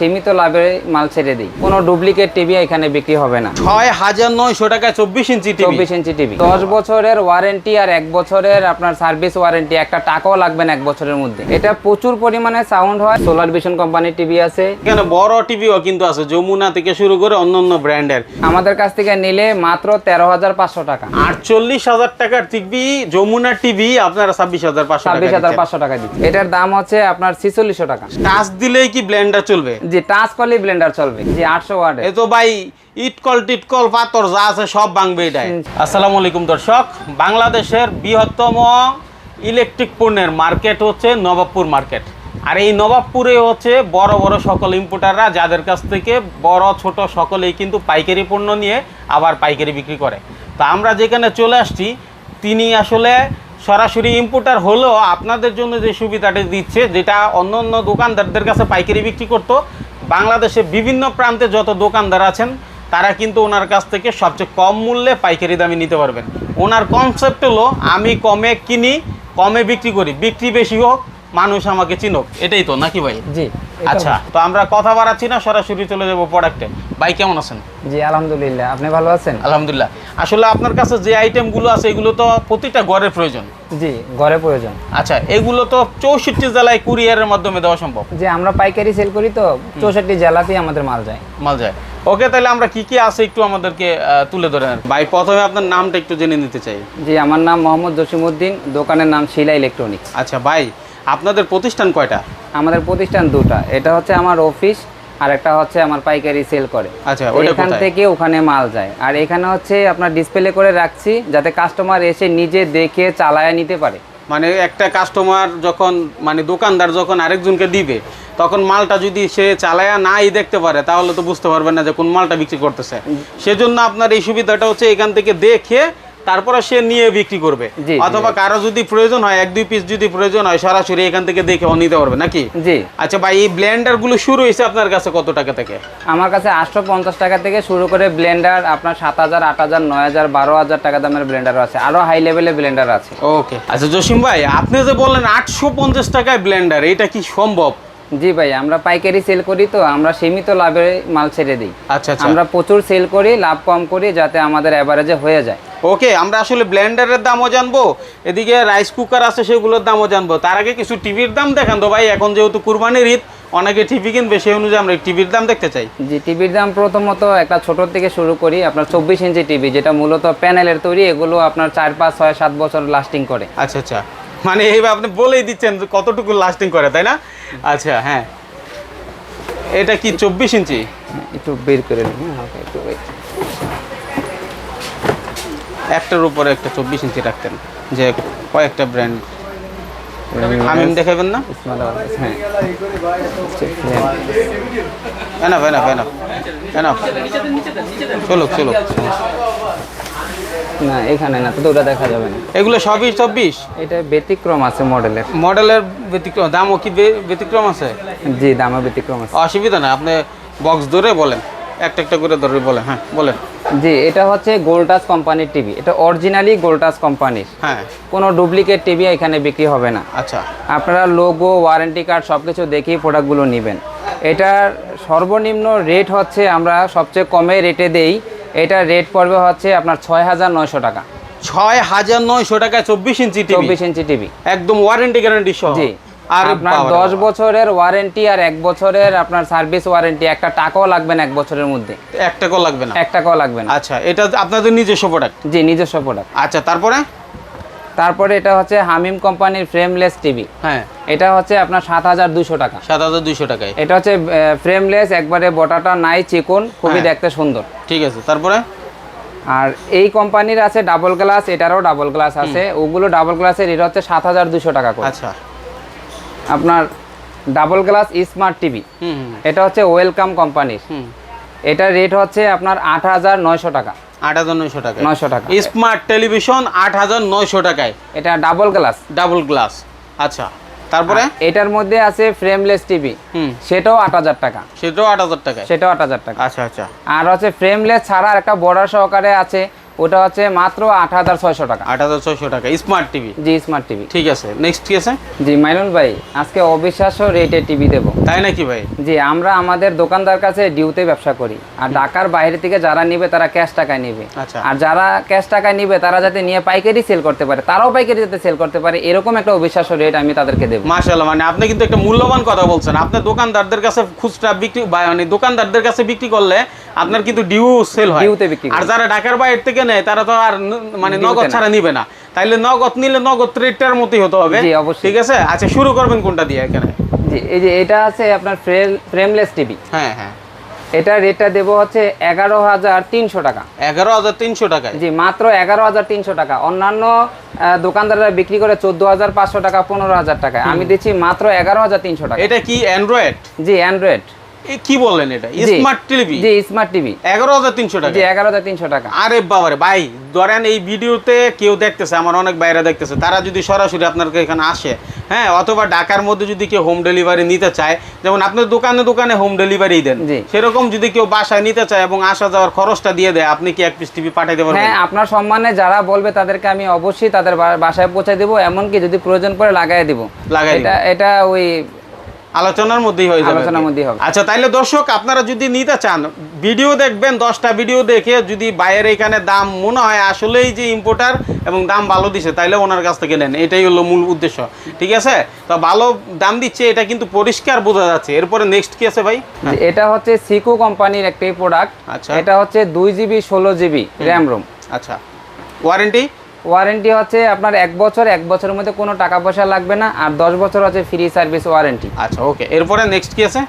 সীমিত লাভে মাল ছেড়ে দিই। কোনো ডুপ্লিকেট টিভি এখানে বিক্রি হবে না। ছয় হাজার নয়শো টাকায় চব্বিশ ইঞ্চি চব্বিশ ইঞ্চি টিভি দশ বছরের ওয়ারেন্টি আর এক বছরের আপনার সার্ভিস ওয়ারেন্টি একটা টাকাও লাগবে না এক বছরের মধ্যে। এটা প্রচুর পরিমাণে সাউন্ড হয়। সোলার ভিশন কোম্পানির টিভি আছে। এখানে বড় টিভিও কিন্তু আছে যমুনা থেকে শুরু করে অন্য অন্য ব্র্যান্ডের। আমাদের কাছ থেকে নিলে মাত্র তেরো হাজার পাঁচশো টাকা। আটচল্লিশ হাজার টাকার টিভি যমুনা টিভি আপনারা ছাব্বিশ হাজার পাঁচশো ছাব্বিশ হাজার পাঁচশো টাকা দিচ্ছি এটার দাম হচ্ছে আপনার ছিচল্লিশশো টাকা। টাচ দিলেই কি ব্লেন্ডার চলবে? জি টাচ করলে ব্লেন্ডার চলবে যে আটশো ওয়ার্ডে এ তো ভাই ইটকল টিটকল পাথর যা আছে সব ভাঙবে এটাই আসসালামু আলাইকুম দর্শক বাংলাদেশের বৃহত্তম ইলেকট্রিক পণ্যের মার্কেট হচ্ছে নবাবপুর মার্কেট আর এই নবাবপুরে হচ্ছে বড় বড় সকল ইম্পোর্টাররা যাদের কাছ থেকে বড় ছোট সকলেই কিন্তু পাইকারি পণ্য নিয়ে আবার পাইকারি বিক্রি করে। তো আমরা যেখানে চলে আসছি তিনি আসলে সরাসরি ইম্পোর্টার হলেও আপনাদের জন্য যে সুবিধাটা দিচ্ছে, যেটা অন্য অন্য দোকানদারদের কাছে পাইকারি বিক্রি করত। বাংলাদেশে বিভিন্ন প্রান্তে যত দোকানদার আছেন, তারা কিন্তু ওনার কাছ থেকে সবচেয়ে কম মূল্যে পাইকারি দামে নিতে পারবেন। ওনার কনসেপ্ট হলো, আমি কমে কিনি, কমে বিক্রি করি। বিক্রি বেশি হোক মানুষ আমাকে চিনুক এটাই তো নাকি ভাই? জি আচ্ছা তো আমরা কথা বাড়াচ্ছি না সরাসরি চলে যাব প্রোডাক্টে ভাই কেমন আছেন? জি আলহামদুলিল্লাহ। আপনি ভালো আছেন? আলহামদুলিল্লাহ। আসলে আপনার কাছে যে আইটেমগুলো আছে এগুলো তো প্রতিটা ঘরের প্রয়োজন। জি ঘরে প্রয়োজন। আচ্ছা এগুলো তো চৌষট্টি জেলায় কুরিয়ারের মাধ্যমে দেওয়া সম্ভব? যে আমরা পাইকারি সেল করি তো চৌষট্টি জেলাতেই আমাদের মাল যায়। মাল যায়। ওকে তাহলে আমরা কি কি আছে একটু আমাদেরকে তুলে ধরেন ভাই প্রথমে আপনার নামটা একটু জেনে নিতে চাই। জি আমার নাম মোহাম্মদ জসিমউদ্দিন দোকানের নাম শিলা ইলেকট্রনিক্স। আচ্ছা ভাই আপনাদের প্রতিষ্ঠান কয়টা? আমাদের প্রতিষ্ঠান দুটা। এটা হচ্ছে আমার অফিস আর একটা হচ্ছে আমার পাইকারি সেল করে। আচ্ছা এখান থেকে ওখানে মাল যায়। আর এখানে হচ্ছে আপনার ডিসপ্লে করে রাখছি যাতে কাস্টমার এসে নিজে দেখে চালায় নিতে পারে। মানে একটা কাস্টমার যখন মানে দোকানদার যখন আরেকজনকে দিবে তখন মালটা যদি সে চালায়া নাই দেখতে পারে তাহলে তো বুঝতে পারবে না যে কোন মালটা বিক্রি করতেছে। সেজন্য আপনার এই সুবিধাটা হচ্ছে এখান থেকে দেখে তারপরে সে নিয়ে বিক্রি করবে। অথবা কারও যদি প্রয়োজন হয় এক দুই পিস যদি প্রয়োজন হয় সরাসরি এখান থেকে দেখে নিতে পারবে নাকি? জি। আচ্ছা ভাই এই ব্লেন্ডারগুলো শুরু হয়েছে আপনার কাছে কত টাকা থেকে? আমার কাছে আটশো পঞ্চাশ টাকা থেকে শুরু করে ব্লেন্ডার আপনার সাত হাজার আট হাজার নয় হাজার বারো হাজার টাকা দামের ব্লেন্ডার আছে। আরও হাই লেভেলের ব্লেন্ডার আছে। ওকে আচ্ছা জসিম ভাই আপনি যে বললেন আটশো পঞ্চাশ টাকায় ব্লেন্ডার এটা কি সম্ভব? জি ভাই আমরা পাইকারি সেল করি তো আমরা সীমিত লাভে মাল ছেড়ে দিই। আচ্ছা আচ্ছা। আমরা প্রচুর সেল করি লাভ কম করি যাতে আমাদের অ্যাভারেজে হয়ে যায়। ওকে আমরা আসলে ব্লেন্ডারের দামও জানব এদিকে রাইস কুকার আছে সেগুলোর দামও জানব। তার আগে কিছু টিভির দাম দেখান তো ভাই এখন যেহেতু কুরবানির ঈদ অনেকে টিভি কিনবে সেই অনুযায়ী আমরা টিভির দাম দেখতে চাই। জি টিভির দাম প্রথমত একটা ছোট থেকে শুরু করি আপনার চব্বিশ ইঞ্চি টিভি যেটা মূলত প্যানেলের তৈরি এগুলো আপনার চার পাঁচ ছয় সাত বছর লাস্টিং করে। আচ্ছা আচ্ছা। মানে এইভাবে আপনি বলেই দিচ্ছেন যে কতটুকু লাস্টিং করে তাই না? আচ্ছা হ্যাঁ। এটা কি চব্বিশ ইঞ্চি? হ্যাঁ, একটু বের করে হ্যাঁ, একটু। একটার উপরে একটা চব্বিশ ইঞ্চি রাখতেন। যে কয়েকটা ব্র্যান্ড হামিম দেখাবেন না? হ্যাঁ। এনাফ এনাফ এনাফ এনাফ চলুক চলুক। না এখানে না তো ওটা দেখা যাবে না। এগুলো সবই চব্বিশ? এটা ব্যতিক্রম আছে মডেলের। মডেলের ব্যতিক্রম দামও কি ব্যতিক্রম আছে? জি দামে ব্যতিক্রম আছে। অসুবিধা না আপনি বক্স ধরে বলেন একটা একটা করে ধরে বলেন হ্যাঁ বলেন। জি এটা হচ্ছে গোল্টাস কোম্পানির টিভি। এটা অরিজিনালি গোল্টাস কোম্পানির। হ্যাঁ। কোনো ডুপ্লিকেট টিভি এখানে বিক্রি হবে না। আচ্ছা। আপনারা লোগো ওয়ারেন্টি কার্ড সব কিছু দেখেই প্রোডাক্টগুলো নেবেন। এটার সর্বনিম্ন রেট হচ্ছে আমরা সবচেয়ে কমে রেটে দেই। এটা রেট পড়বে হচ্ছে আপনার ছয় হাজার নয়শো টাকা। ছয় হাজার নয়শো টাকায় চব্বিশ ইঞ্চি টিভি। চব্বিশ ইঞ্চি টিভি। একদম ওয়ারেন্টি গ্যারান্টি সহ। জি। আপনার দশ বছরের ওয়ারেন্টি আর এক বছরের আপনার সার্ভিস ওয়ারেন্টি একটা টাকাও লাগবে না এক বছরের মধ্যে। এক টাকাও লাগবে না? এক টাকাও লাগবে না। আচ্ছা এটা আপনাদের নিজস্ব প্রোডাক্ট জি নিজস্ব প্রোডাক্ট আচ্ছা তারপরে? তারপরে এটা হচ্ছে হামিম কোম্পানির ফ্রেমলেস টিভি হ্যাঁ। এটা হচ্ছে আপনার সাত হাজার দুশো টাকা। সাত হাজার দুইশো টাকায়। এটা হচ্ছে ফ্রেমলেস একবারে বটাটা নাই চিকন খুবই হ্যাঁ। দেখতে সুন্দর। ঠিক আছে তারপরে? আর এই কোম্পানির আছে ডাবল গ্লাস এটারও ডাবল গ্লাস আছে। ওগুলো ডাবল গ্লাসের এটা হচ্ছে সাত হাজার দুশো টাকা করে। আচ্ছা। আপনার ডাবল গ্লাস স্মার্ট টিভি। এটা হচ্ছে ওয়েলকাম কোম্পানির। এটার রেট হচ্ছে আপনার আট হাজার নয়শো টাকা। আট হাজার নয়শো টাকা নয়শো টাকা। স্মার্ট টেলিভিশন আট হাজার নয়শো টাকায়। এটা ডাবল গ্লাস। Double glass. আচ্ছা তারপরে? এটার মধ্যে আছে ফ্রেমলেস টিভি। হুম। সেটাও আট হাজার টাকা। সেটাও আট হাজার টাকায়। সেটাও আট হাজার টাকা। আচ্ছা আচ্ছা। আর হচ্ছে ফ্রেমলেস ছাড়া একটা বর্ডার সহকারে আছে ওটা হচ্ছে মাত্র আট হাজার ছয়শো টাকা। আট হাজার ছয়শো টাকা। Smart TV? জি স্মার্ট টিভি। ঠিক আছে। নেক্সট কি আছে? জি মাইনুল ভাই আজকে অবিশ্বাস্য রেটে টিভি দেবো। তাই নাকি ভাই? জি আমরা আমাদের দোকানদার কাছে ডিউতে ব্যবসা করি। আর ঢাকার বাইরে থেকে যারা নিবে তারা ক্যাশ টাকায় নিবে। আচ্ছা। আর যারা ক্যাশ টাকায় নিবে তারা যাতে নিয়ে পাইকারি সেল করতে পারে তারাও পাইকারি যাতে সেল করতে পারে এরকম একটা অবিশ্বাস্য রেট আমি তাদেরকে দেবো। মাশাআল্লাহ মানে আপনি কিন্তু একটা মূল্যবান কথা বলছেন। আপনি দোকানদারদের কাছে খুচরা বিক্রি মানে দোকানদারদের কাছে বিক্রি করলে আপনার কিন্তু ডিউ সেল হয়। ডিউতে বিক্রি আর যারা ঢাকার বাইরে থেকে নেয় তারা তো আর মানে নগদ ছাড়া নিবে না। তাইলে নগদ নিলে নগদ রেটটার মতোই হতে হবে। ঠিক আছে? আচ্ছা শুরু করবেন কোনটা দিয়ে এখানে? জি এই যে এটা আছে আপনার ফ্রেমলেস টিভি। হ্যাঁ হ্যাঁ। এটা রেটটা দেবো হচ্ছে এগারো হাজার তিনশো টাকা। এগারো হাজার তিনশো টাকায়? জি মাত্র এগারো হাজার তিনশো টাকা। অন্যান্য দোকানদাররা বিক্রি করে চোদ্দ হাজার পাঁচশো টাকা পনেরো হাজার টাকায়। আমি দিচ্ছি মাত্র এগারো হাজার তিনশো টাকা। এটা কি অ্যান্ড্রয়েড জি অ্যান্ড্রয়েড কি বললেন এটা? স্মার্ট টিভি জি স্মার্ট টিভি এগারো হাজার তিনশো টাকা। জি এগারো হাজার তিনশো টাকা। আরে বাবারে ভাই ধরেন এই ভিডিওতে কেউ দেখতেছে আমার অনেক বাইরে দেখতেছে তারা যদি সরাসরি আপনার এখানে আসে হ্যাঁ অথবা ঢাকার মধ্যে যদি কেউ হোম ডেলিভারি নিতে চায় যেমন আপনার দোকানে দোকানে হোম ডেলিভারি দেন। সেরকম যদি কেউ বাসায় নিতে চায় এবং আসা যাওয়ার খরচটা দিয়ে দেয় আপনি কি এক পিস টিভি পাঠাইতে পারবেন? হ্যাঁ আপনার সম্মানে যারা বলবে তাদেরকে আমি অবশ্যই তাদের বাসায় পৌঁছে দেবো এমনকি যদি প্রয়োজন পড়ে লাগাই দিব। লাগাই এটা এটা ওই আলোচনার মধ্যেই হয়ে যাবে। আলোচনার মধ্যেই হবে। আচ্ছা তাইলে দর্শক আপনারা যদি নিতে চান ভিডিও দেখবেন দশটা ভিডিও দেখে যদি বাইরের এখানে দাম মনে হয় আসলেই যে ইম্পোর্টার এবং দাম ভালো দিছে তাইলে ওনার কাছ থেকে নেন। এটাই হলো মূল উদ্দেশ্য ঠিক আছে? তো ভালো দাম দিচ্ছে এটা কিন্তু পরিষ্কার বোঝা যাচ্ছে। এরপরে নেক্সট কি আছে ভাই? এটা হচ্ছে সিকো কোম্পানির একটি প্রোডাক্ট আচ্ছা। এটা হচ্ছে দুই জিবি ষোলো জিবি র্যাম রোম আচ্ছা। ওয়ারেন্টি ওয়ারেন্টি হচ্ছে আপনার এক বছর এক বছরের মধ্যে কোনো টাকা পয়সা লাগবে না আর দশ বছর হচ্ছে ফ্রি সার্ভিস ওয়ারেন্টি আচ্ছা ওকে এরপরে নেক্সট কি আছে?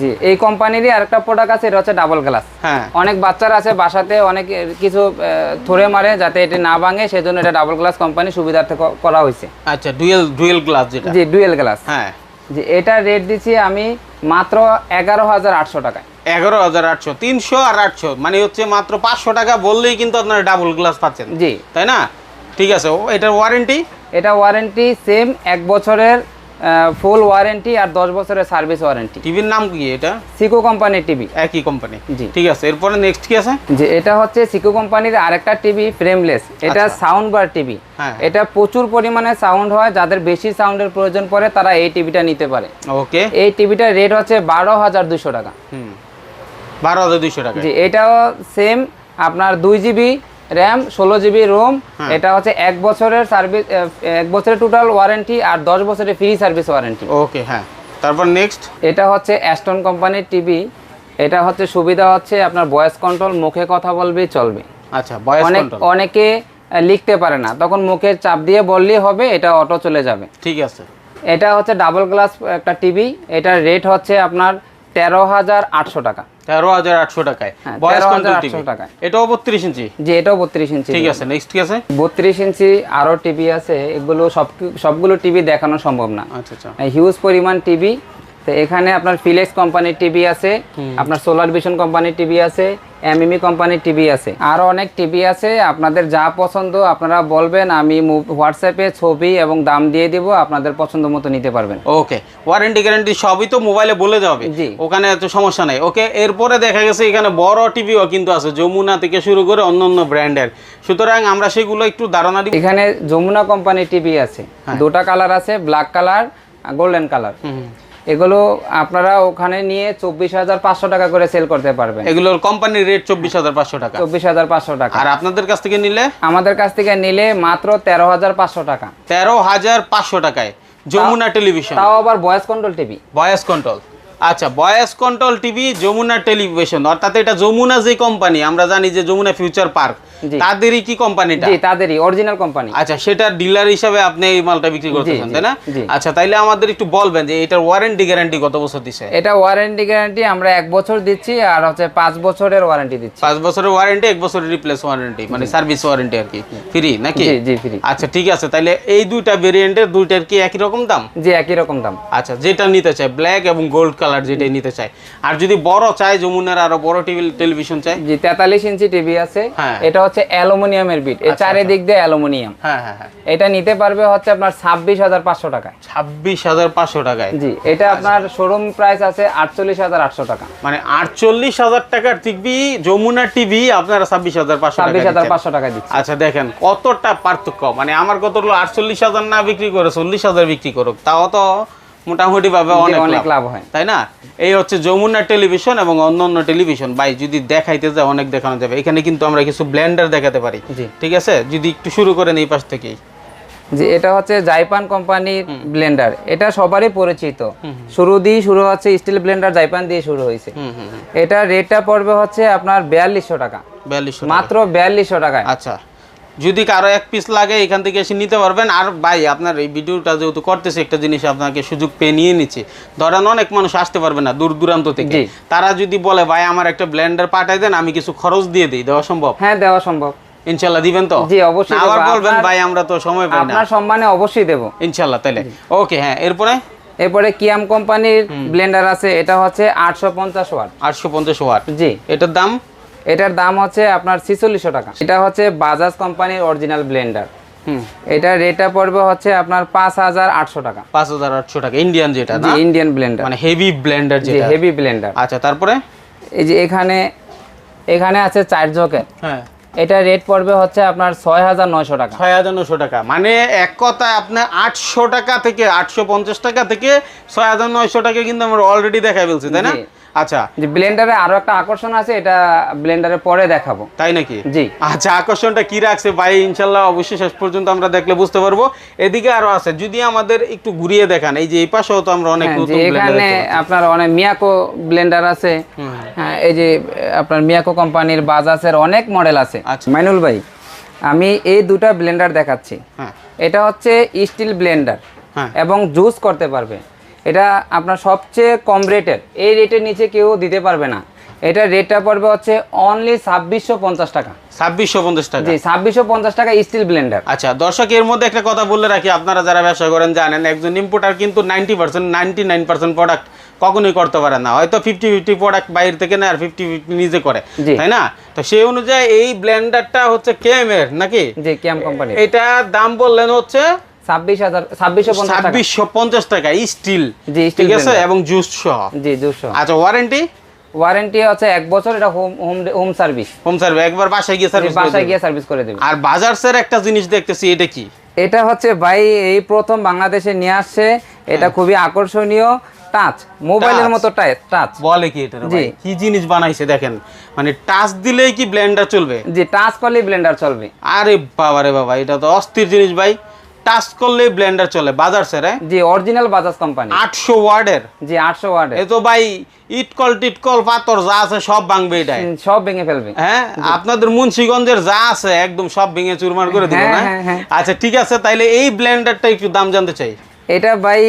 জি এই কোম্পানিরই আরেকটা প্রোডাক্ট আছে এটা হচ্ছে ডাবল গ্লাস হ্যাঁ। অনেক বাচ্চারা আছে বাসাতে অনেক কিছু থরে মারে যাতে এটি না ভাঙে সেজন্য এটা ডাবল গ্লাস কোম্পানি সুবিধার্থে করা হয়েছে। আচ্ছা ডুয়েল ডুয়েল গ্লাস যেটা। জি ডুয়েল গ্লাস হ্যাঁ। জি এটা রেট দিচ্ছি আমি মাত্র এগারো হাজার আটশো টাকায়। এগারো হাজার আটশো তিনশো আর আটশো মানে হচ্ছে মাত্র পাঁচশো টাকা বললেই কিন্তু আপনারা ডাবল গ্লাস পাচ্ছেন। জি। তাই না? ঠিক আছে ও এটার ওয়ারেন্টি এটা ওয়ারেন্টি সেম এক বছরের ফুল ওয়ারেন্টি আর দশ বছরের সার্ভিস ওয়ারেন্টি টিভির নাম কি এটা? সিকো কোম্পানির টিভি একই কোম্পানি জি। ঠিক আছে এরপরে নেক্সট কি আছে? যে এটা হচ্ছে সিকো কোম্পানির আরেকটা টিভি ফ্রেমলেস এটা। সাউন্ড বার টিভি হ্যাঁ। এটা প্রচুর পরিমাণে সাউন্ড হয় যাদের বেশি সাউন্ডের প্রয়োজন পড়ে তারা এই টিভিটা নিতে পারে। ওকে এই টিভিটার রেট হচ্ছে বারো হাজার দুশো টাকা। হুম। বারো হাজার দুইশো টাকা জি এটাও সেম আপনার দুই জিবি র্যাম ষোলো জিবি রোম হ্যাঁ। এটা হচ্ছে এক বছরের সার্ভিস এক বছরের টোটাল ওয়ারেন্টি আর দশ বছরের ফ্রি সার্ভিস ওয়ারেন্টি ওকে হ্যাঁ। তারপর নেক্সট এটা হচ্ছে অ্যাস্টন কোম্পানির টিভি এটা হচ্ছে সুবিধা হচ্ছে আপনার ভয়েস কন্ট্রোল মুখে কথা বলবে চলবে। আচ্ছা অনেক অনেকে লিখতে পারে না। তখন মুখে চাপ দিয়ে বললেই হবে এটা অটো চলে যাবে। ঠিক আছে। এটা হচ্ছে ডাবল গ্লাস একটা টিভি এটার রেট হচ্ছে আপনার তেরো হাজার আটশো টাকা। তেরো হাজার আটশো টাকায়। হ্যাঁ, বয়স 13,800 টাকায়। এটাও বত্রিশ ইঞ্চি? যে এটাও বত্রিশ ইঞ্চি। ঠিক আছে নেক্সট কি আছে? বত্রিশ ইঞ্চি আরও টিভি আছে এগুলো সব সবগুলো টিভি দেখানো সম্ভব না। আচ্ছা আচ্ছা। হিউজ পরিমাণ টিভি তো এখানে আপনার ফিলেক্স কোম্পানির টিভি আছে আপনার সোলার ভিশন কোম্পানির টিভি আছে এমএমই কোম্পানির টিভি আছে। আরও অনেক টিভি আছে আপনাদের যা পছন্দ আপনারা বলবেন আমি হোয়াটসঅ্যাপে ছবি এবং দাম দিয়ে দিব আপনাদের পছন্দ মতো নিতে পারবেন। ওকে ওয়ারেন্টি গ্যারেন্টি সবই তো মোবাইলে বলে যাবে। জি। ওখানে এত সমস্যা নাই। ওকে এরপরে দেখা গেছে এখানে বড় টিভিও কিন্তু আছে যমুনা থেকে শুরু করে অন্য অন্য ব্র্যান্ডের। সুতরাং আমরা সেগুলো একটু ধারণা দিই এখানে যমুনা কোম্পানির টিভি আছে। দুটা কালার আছে ব্ল্যাক কালার গোল্ডেন কালার। এগুলো আপনারা ওখানে নিয়ে চব্বিশ হাজার পাঁচশো টাকা করে সেল করতে পারবেন। এগুলোর কোম্পানির রেট চব্বিশ হাজার পাঁচশো টাকা। চব্বিশ হাজার পাঁচশো টাকা। আর আপনাদের কাছ থেকে নিলে? আমাদের কাছ থেকে নিলে মাত্র তেরো হাজার পাঁচশো টাকা। তেরো হাজার পাঁচশো টাকায় যমুনা টেলিভিশন। তাও আবার voice control TV voice control আচ্ছা voice control TV Jamuna television. অর্থাৎ এটা যমুনা যে কোম্পানি আমরা জানি যে যমুনা ফিউচার পার্ক তাদেরই কি কোম্পানিটা জি তাদেরই অরিজিনাল কোম্পানি আচ্ছা সেটা ডিলার হিসাবে আপনি এই মালটা বিক্রি করতেছেন তাই না? আচ্ছা তাইলে আমাদের একটু বলবেন যে এটার ওয়ারেন্টি গ্যারান্টি কত বছর দিছে? এটা ওয়ারেন্টি গ্যারান্টি আমরা এক বছর দিচ্ছি আর হচ্ছে পাঁচ বছরের ওয়ারেন্টি দিচ্ছি। পাঁচ বছরের ওয়ারেন্টি এক বছরের রিপ্লেস ওয়ারেন্টি মানে সার্ভিস ওয়ারেন্টি আর কি। ফ্রি নাকি? জি জি ফ্রি আচ্ছা ঠিক আছে তাইলে এই দুইটা ভেরিয়েন্টের দুইটার কি একই রকম দাম? জি একই রকম দাম। আচ্ছা যেটা নিতে চাই ব্ল্যাক এবং গোল্ড কালার কালার যেটাই নিতে চায়। আর যদি বড় চায় যমুনার আরও বড় টিভি টেলিভিশন চায়। জি তেতাল্লিশ ইঞ্চি টিভি আছে। হ্যাঁ। এটা হচ্ছে অ্যালুমিনিয়ামের বিট এর চারিদিক দিয়ে অ্যালুমিনিয়াম। হ্যাঁ হ্যাঁ হ্যাঁ। এটা নিতে পারবে হচ্ছে আপনার ছাব্বিশ হাজার পাঁচশো টাকায়। ছাব্বিশ হাজার পাঁচশো টাকায়। জি এটা আপনার শোরুম প্রাইস আছে আটচল্লিশ হাজার আটশো টাকা। মানে আটচল্লিশ হাজার টাকার টিভি যমুনা টিভি আপনারা ছাব্বিশ হাজার পাঁচশো টাকা ছাব্বিশ হাজার দিচ্ছেন। পাঁচশো টাকা দিচ্ছি। আচ্ছা দেখেন কতটা পার্থক্য? মানে আমার কত হলো আটচল্লিশ হাজার না বিক্রি করে চল্লিশ হাজার বিক্রি করুক তাও তো মোটামুটি ভাবে অনেক অনেক লাভ। হয়। তাই না? এই হচ্ছে যমুনা টেলিভিশন এবং অন্যান্য টেলিভিশন। ভাই যদি দেখাইতে যায় অনেক দেখানো যাবে। এখানে কিন্তু আমরা কিছু ব্লেন্ডার দেখাতে পারি। ঠিক আছে? যদি একটু শুরু করেন এই পাশ থেকেই। যে এটা হচ্ছে জাইপান কোম্পানির ব্লেন্ডার। এটা সবারই পরিচিত। শুরু দিয়ে শুরু হচ্ছে স্টিল ব্লেন্ডার জাইপান দিয়ে শুরু হয়েছে। এটা রেটটা পড়বে হচ্ছে আপনার বিয়াল্লিশশো টাকা। মাত্র বিয়াল্লিশশো টাকায়। আচ্ছা। যদি কারও এক পিস লাগে এখান থেকে এসে নিতে পারবেন। আর ভাই আপনার এই ভিডিওটা যেহেতু করতেছে একটা জিনিস আপনাকে সুযোগ পেয়ে নিয়ে নিচ্ছে। ধরেন অনেক মানুষ আসতে পারবে না দূর দূরান্ত থেকে। তারা যদি বলে ভাই আমার একটা ব্লেন্ডার পাঠাই দেন আমি কিছু খরচ দিয়ে দিই দেওয়া সম্ভব? হ্যাঁ দেওয়া সম্ভব। ইনশাল্লাহ দিবেন তো? জি, অবশ্যই আবার বলবেন ভাই আমরা তো সময় পাই না। আপনার সম্মানে অবশ্যই দেব। ইনশাল্লাহ তাহলে ওকে হ্যাঁ এরপরে? এরপরে কিয়াম কোম্পানির ব্লেন্ডার আছে এটা হচ্ছে আটশো পঞ্চাশ ওয়াট। আটশো পঞ্চাশ ওয়াট। জি। এটার দাম? এটার দাম হচ্ছে আপনার ছিচল্লিশশো টাকা। এটা হচ্ছে বাজাজ কোম্পানির অরিজিনাল ব্লেন্ডার এটা রেটটা পড়বে হচ্ছে আপনার পাঁচ হাজার আটশো টাকা। পাঁচ হাজার আটশো টাকা ইন্ডিয়ান যেটা না? ইন্ডিয়ান ব্লেন্ডার মানে হেভি ব্লেন্ডার যেটা। হেভি ব্লেন্ডার আচ্ছা তারপরে? এই যে এখানে এখানে আছে চার জকের হ্যাঁ। এটা রেট পড়বে হচ্ছে আপনার ছয় হাজার নয়শো টাকা। ছয় হাজার নশো টাকা। মানে এক কথায় আপনার আটশো টাকা থেকে আটশো পঞ্চাশ টাকা থেকে ছয় হাজার নয়শো টাকা কিন্তু আমরা অলরেডি দেখাই ফেলছি তাই না। আচ্ছা। যে ব্লেন্ডারে আরও একটা আকর্ষণ আছে এটা ব্লেন্ডারে পরে দেখাবো। তাই নাকি? জি। আচ্ছা আকর্ষণটা কি রাখছে? ভাই ইনশাল্লাহ অবশ্যই শেষ পর্যন্ত আমরা দেখলে বুঝতে পারব। এদিকে আরও আছে যদি আমাদের একটু ঘুরিয়ে দেখান এই যে এই পাশেও তো আমরা অনেক হ্যাঁ, নতুন এখানে আপনার অনেক মিয়াকো ব্লেন্ডার আছে। হ্যাঁ এই যে আপনার মিয়াকো কোম্পানির বাজাজের অনেক মডেল আছে। আচ্ছা। মাইনুল ভাই আমি এই দুটা ব্লেন্ডার দেখাচ্ছি। হ্যাঁ। এটা হচ্ছে স্টিল ব্লেন্ডার হ্যাঁ। এবং জুস করতে পারবে। এটা আপনার সবচেয়ে কম রেটের। এই রেটের নিচে কেউ দিতে পারবে না। এটা রেটটা পড়বে হচ্ছে অনলি ছাব্বিশশো পঞ্চাশ টাকা। ছাব্বিশশো পঞ্চাশ টাকা? জি ছাব্বিশশো পঞ্চাশ টাকা স্টিল ব্লেন্ডার আচ্ছা দর্শক এর মধ্যে একটা কথা বলে রাখি আপনারা যারা ব্যবসা করেন জানেন একজন ইম্পোর্টার কিন্তু ninety percent ninety nine percent product কখনোই করতে পারে না। হয়তো ফিফটি ফিফটি প্রোডাক্ট বাইরে থেকে নেয় আর ফিফটি ফিফটি নিজে করে তাই না? তো সেই অনুযায়ী এই ব্লেন্ডারটা হচ্ছে কেএম এর নাকি? জি ক্যাম কোম্পানি এটা দাম বললেন হচ্ছে ছাব্বিশ হাজার ছাব্বিশশো পঞ্চাশ টাকা। ছাব্বিশশো পঞ্চাশ টাকা স্টিল জি, ঠিক আছে? এবং জুস সহ। জি দুশো আচ্ছা ওয়ারেন্টি ওয়ারেন্টি এক বছর এটা home home home service home service একবার বাসায় গিয়ে সার্ভিস বাসায় গিয়ে সার্ভিস করে দেবে। আর বাজারসের একটা জিনিস দেখতেছি এটা কি? এটা হচ্ছে ভাই এই প্রথম বাংলাদেশে নিয়ে আসছে। এটা খুবই আকর্ষণীয়। টাচ মোবাইলের হ্যাঁ। মতো টাচ বলে কি এটা। কি জিনিস বানাইছে দেখেন। মানে টাচ দিলেই কি ব্লেন্ডার চলবে? জি টাচ করলে ব্লেন্ডার চলবে। আরে বাবা রে বাবা এটা তো অস্থির জিনিস ভাই। টাচ করলে ব্লেন্ডার চলে বাজার স্যার জি অরিজিনাল বাজাজ কোম্পানি আটশো ওয়ার্ডের? জি 800 ওয়াটের এ তো ভাই ইটকল টিটকল পাথর যা আছে সব ভাঙবে এটা সব ভেঙে ফেলবে। হ্যাঁ আপনাদের মুন্সিগঞ্জের যা আছে একদম সব ভেঙে চুরমার করে দিবে হ্যাঁ, না? হ্যাঁ, হ্যাঁ। আচ্ছা ঠিক আছে তাইলে এই ব্লেন্ডারটা একটু দাম জানতে চাই। এটা ভাই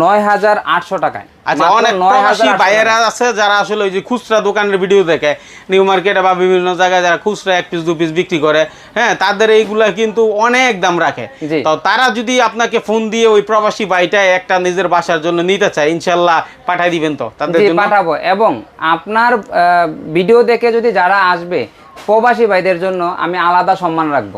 নয় হাজার আটশো টাকায়। আচ্ছা অনেক প্রবাসী। আছে যারা আসলে ওই যে খুচরা দোকানের ভিডিও দেখে নিউ মার্কেটে বা বিভিন্ন জায়গায় যারা খুচরা এক পিস দু পিস বিক্রি করে হ্যাঁ তাদের এইগুলা কিন্তু অনেক দাম রাখে। তো তারা যদি আপনাকে ফোন দিয়ে ওই প্রবাসী ভাইটা একটা নিজের বাসার জন্য নিতে চায় ইনশাল্লাহ পাঠাই দিবেন তো তাদের জন্য। পাঠাবো। এবং আপনার ভিডিও দেখে যদি যারা আসবে প্রবাসী ভাইদের জন্য আমি আলাদা সম্মান রাখব।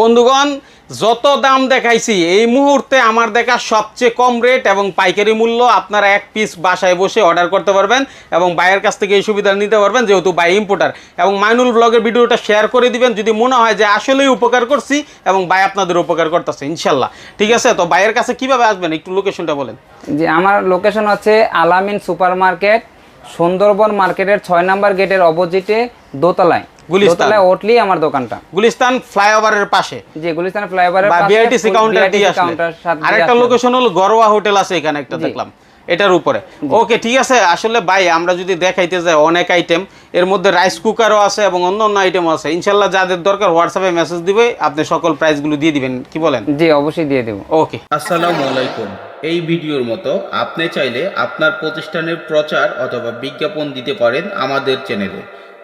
বন্ধুগণ যত দাম দেখাইছি, এই মুহূর্তে আমার দেখা সবচেয়ে কম রেট এবং পাইকারি মূল্য আপনারা এক পিস বাসায় বসে অর্ডার করতে পারবেন এবং বাইয়ের কাছ থেকে এই সুবিধা নিতে পারবেন যেহেতু বাই ইম্পোর্টার এবং মাইনুল ব্লগের ভিডিওটা শেয়ার করে দিবেন যদি মনে হয় যে আসলেই উপকার করছি এবং বাই আপনাদের উপকার করতেছে, ইনশাল্লাহ। ঠিক আছে? তো বাইয়ের কাছে কীভাবে আসবেন? একটু লোকেশনটা বলেন। যে আমার লোকেশন হচ্ছে আলামিন সুপার মার্কেট সুন্দরবন মার্কেটের ছয় নাম্বার গেটের অপোজিটে দোতলায়। গুলিস্তান। উঠলি আমার দোকানটা। গুলিস্তান ফ্লাইওভারের পাশে। যে গুলিস্তান ফ্লাইওভারের পাশে বিআরটিসি কাউন্টার দিয়ে আসলে। আরেকটা লোকেশন হলো গরোয়া হোটেল আছে এখানে একটা দেখলাম। এটার উপরে। ওকে ঠিক আছে আসলে ভাই আমরা যদি দেখাইতে যাই অনেক আইটেম এর মধ্যে রাইস কুকারও আছে এবং অন্য অন্য আইটেমও আছে। ইনশাল্লাহ যাদের দরকার হোয়াটসঅ্যাপে মেসেজ দিবে আপনি সকল প্রাইসগুলো দিয়ে দিবেন। কি বলেন? জি অবশ্যই দিয়ে দেবো। ওকে। আসসালামু আলাইকুম। এই ভিডিওর মতো আপনি চাইলে আপনার প্রতিষ্ঠানের প্রচার অথবা বিজ্ঞাপন দিতে পারেন আমাদের চ্যানেলে